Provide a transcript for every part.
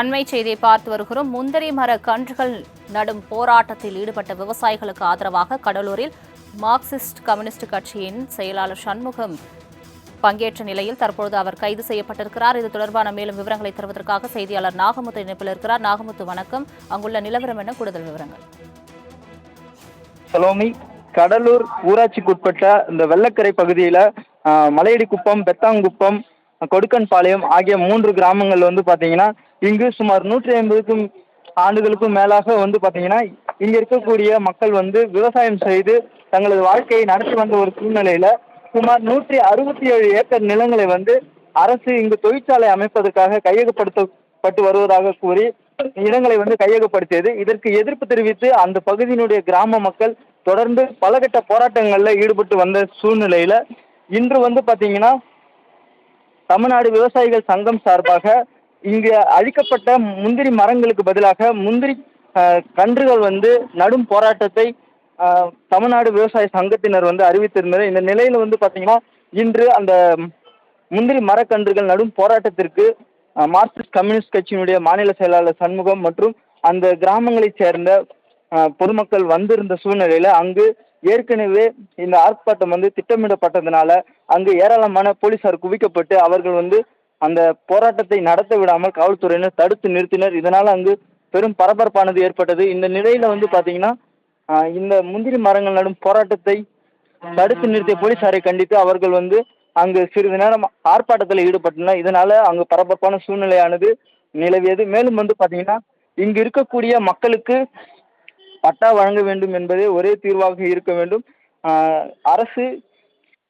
அண்மை செய்தியை பார்த்து வருகிறோம். முந்திரி மர கன்றுகள் நடும் போராட்டத்தில் ஈடுபட்ட விவசாயிகளுக்கு ஆதரவாக கடலூரில் மார்க்சிஸ்ட் கம்யூனிஸ்ட் கட்சியின் செயலாளர் சண்முகம் பங்கேற்ற நிலையில் தற்பொழுது அவர் கைது செய்யப்பட்டிருக்கிறார். இது தொடர்பான மேலும் விவரங்களை தருவதற்காக செய்தியாளர் நாகமுத்து இணைப்பில் இருக்கிறார். நாகமுத்து வணக்கம். அங்குள்ள நிலவரம் என கூடுதல் விவரங்கள். சலோமி கடலூர் ஊராட்சிக்குட்பட்ட இந்த வெள்ளக்கரை பகுதியில் மலையடி குப்பம் பெத்தாங்குப்பம் கொடுக்கன்பாளையம் ஆகிய மூன்று கிராமங்கள் வந்து பார்த்தீங்கன்னா இங்கு சுமார் நூற்றி ஐம்பதுக்கும் ஆண்டுகளுக்கும் மேலாக வந்து பார்த்தீங்கன்னா இங்கே இருக்கக்கூடிய மக்கள் வந்து விவசாயம் செய்து தங்களது வாழ்க்கையை நடத்தி வந்த ஒரு சூழ்நிலையில சுமார் நூற்றி அறுபத்தி ஏழு ஏக்கர் நிலங்களை வந்து அரசு இங்கு தொழிற்சாலை அமைப்பதற்காக கையகப்படுத்தப்பட்டு வருவதாக கூறி இடங்களை வந்து கையகப்படுத்தியது. இதற்கு எதிர்ப்பு தெரிவித்து அந்த பகுதியினுடைய கிராம மக்கள் தொடர்ந்து பலகட்ட போராட்டங்களில் ஈடுபட்டு வந்த சூழ்நிலையில இன்று வந்து பார்த்தீங்கன்னா தமிழ்நாடு விவசாயிகள் சங்கம் சார்பாக இங்கு அழிக்கப்பட்ட முந்திரி மரங்களுக்கு பதிலாக முந்திரி கன்றுகள் வந்து நடும் போராட்டத்தை தமிழ்நாடு விவசாய சங்கத்தினர் வந்து அறிவித்திருந்தது. இந்த நிலையில வந்து பார்த்தீங்கன்னா இன்று அந்த முந்திரி மரக்கன்றுகள் நடும் போராட்டத்திற்கு மார்க்சிஸ்ட் கம்யூனிஸ்ட் கட்சியினுடைய மாநில செயலாளர் சண்முகம் மற்றும் அந்த கிராமங்களைச் சேர்ந்த பொதுமக்கள் வந்திருந்த சூழ்நிலையில அங்கு ஏற்கனவே இந்த ஆர்ப்பாட்டம் வந்து திட்டமிடப்பட்டதுனால அங்கு ஏராளமான போலீசார் குவிக்கப்பட்டு அவர்கள் வந்து அந்த போராட்டத்தை நடத்த விடாமல் காவல்துறையினர் தடுத்து நிறுத்தினர். இதனால் அங்கு பெரும் பரபரப்பானது ஏற்பட்டது. இந்த நிலையில வந்து பாத்தீங்கன்னா இந்த முந்திரி மரங்கள் நடும் போராட்டத்தை தடுத்து நிறுத்திய போலீசாரை கண்டித்து அவர்கள் வந்து அங்கு சிறிது நேரம் ஆர்ப்பாட்டத்தில் ஈடுபட்டனர். இதனால அங்கு பரபரப்பான சூழ்நிலையானது நிலவியது. மேலும் வந்து பாத்தீங்கன்னா இங்கு இருக்கக்கூடிய மக்களுக்கு பட்டா வழங்க வேண்டும் என்பதே ஒரே தீர்வாக இருக்க வேண்டும். அரசு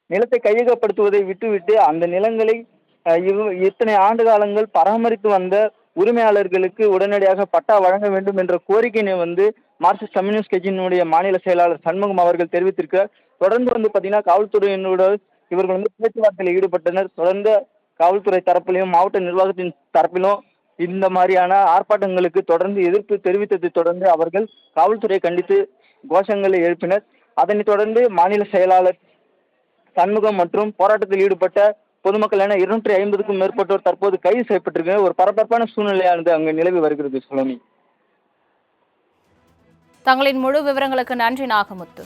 நிலத்தை கையகப்படுத்துவதை விட்டுவிட்டு அந்த நிலங்களை இவ்- இத்தனை ஆண்டு காலங்கள் பராமரித்து வந்த உரிமையாளர்களுக்கு உடனடியாக பட்டா வழங்க வேண்டும் என்ற கோரிக்கையினை வந்து மார்க்சிஸ்ட் கம்யூனிஸ்ட் கட்சியினுடைய மாநில செயலாளர் சண்முகம் அவர்கள் தெரிவித்திருக்கிறார். தொடர்ந்து வந்து பார்த்தீங்கன்னா காவல்துறையினோட இவர்கள் வந்து பேச்சுவார்த்தையில் ஈடுபட்டனர். தொடர்ந்து காவல்துறை தரப்பிலும் மாவட்ட நிர்வாகத்தின் தரப்பிலும் இந்த மாதிரியான ஆர்ப்பாட்டங்களுக்கு தொடர்ந்து எதிர்ப்பு தெரிவித்ததை தொடர்ந்து அவர்கள் காவல்துறையை கண்டித்து கோஷங்களை எழுப்பினர். அதனைத் தொடர்ந்து மாநில செயலாளர் சண்முகம் மற்றும் போராட்டத்தில் ஈடுபட்ட பொதுமக்கள் என இருநூற்றி ஐம்பதுக்கும் மேற்பட்டோர் தற்போது கைது செய்யப்பட்டிருக்க ஒரு பரபரப்பான சூழ்நிலையானது அங்கு நிலவி வருகிறது சுலமி. தங்களின் முழு விவரங்களுக்கு நன்றி நாகமுத்து.